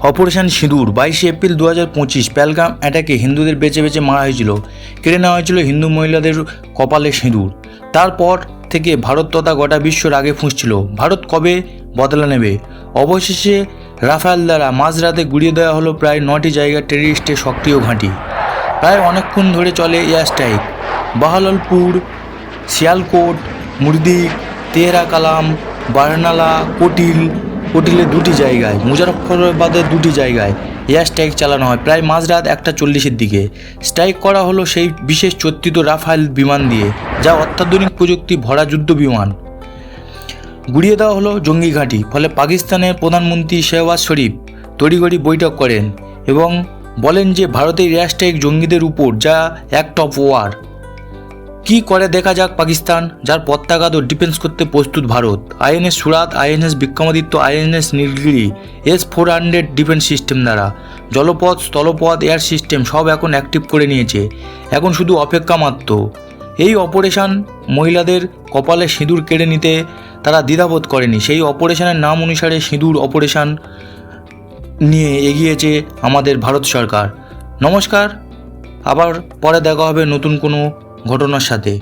Operation সিঁদুর বাইশে April দু হাজার পঁচিশ প্যালগাম অ্যাটাকে হিন্দুদের বেছে বেছে মারা হয়েছিল। কেড়ে নেওয়া হয়েছিল হিন্দু মহিলাদের কপালে সিঁদুর। তারপর থেকে ভারত তথা গোটা বিশ্বর আগে ফুঁসছিল। ভারত কবে বদলা নেবে? অবশেষে রাফায়েল দ্বারা মাঝরাতে গুড়িয়ে দেওয়া হলো প্রায় নটি জায়গায় টেরিস্টের সক্রিয় ঘাঁটি। প্রায় অনেকক্ষণ ধরে চলে এয়ার স্ট্রাইক। বাহাললপুর, শিয়ালকোট মুরদিক তেহরা কালাম বারনালা, কটিল কটিলে দুটি জায়গায় মুজাফরবাদের দুটি জায়গায় এয়ার স্ট্রাইক চালানো হয়। প্রায় মাঝরাত একটা চল্লিশের দিকে। স্ট্রাইক করা হলো সেই বিশেষ চর্চিত রাফাইল বিমান দিয়ে, যা অত্যাধুনিক প্রযুক্তি ভরা যুদ্ধ বিমান। গুড়িয়ে দেওয়া হলো জঙ্গি ঘাঁটি, ফলে পাকিস্তানের প্রধানমন্ত্রী শেহবাজ শরীফ তড়িঘড়ি বৈঠক করেন এবং বলেন যে, ভারতের এয়ার স্ট্রাইক জঙ্গিদের উপর, যা অ্যাক্ট অফ ওয়ার কি করে দেখা যাক পাকিস্তান, যার পতাকা তো ডিফেন্স করতে প্রস্তুত Bharat? INS Surat INS Vikramaditya INS Nilgiri S four hundred defence system দ্বারা। জলপথ, স্থলপথ এয়ার সিস্টেম সব এখন অ্যাক্টিভ করে নিয়েছে। এখন শুধু অপেক্ষা মাত্র। এই অপারেশন মহিলাদের কপালে সিঁদুর কেড়ে নিতে তারা দ্বিধাবোধ করেনি। সেই অপারেশানের নাম অনুসারে সিঁদুর অপারেশন নিয়ে এগিয়েছে আমাদের ভারত সরকার। নমস্কার, আবার পরে দেখা হবে নতুন কোনো ঘটনার সাথে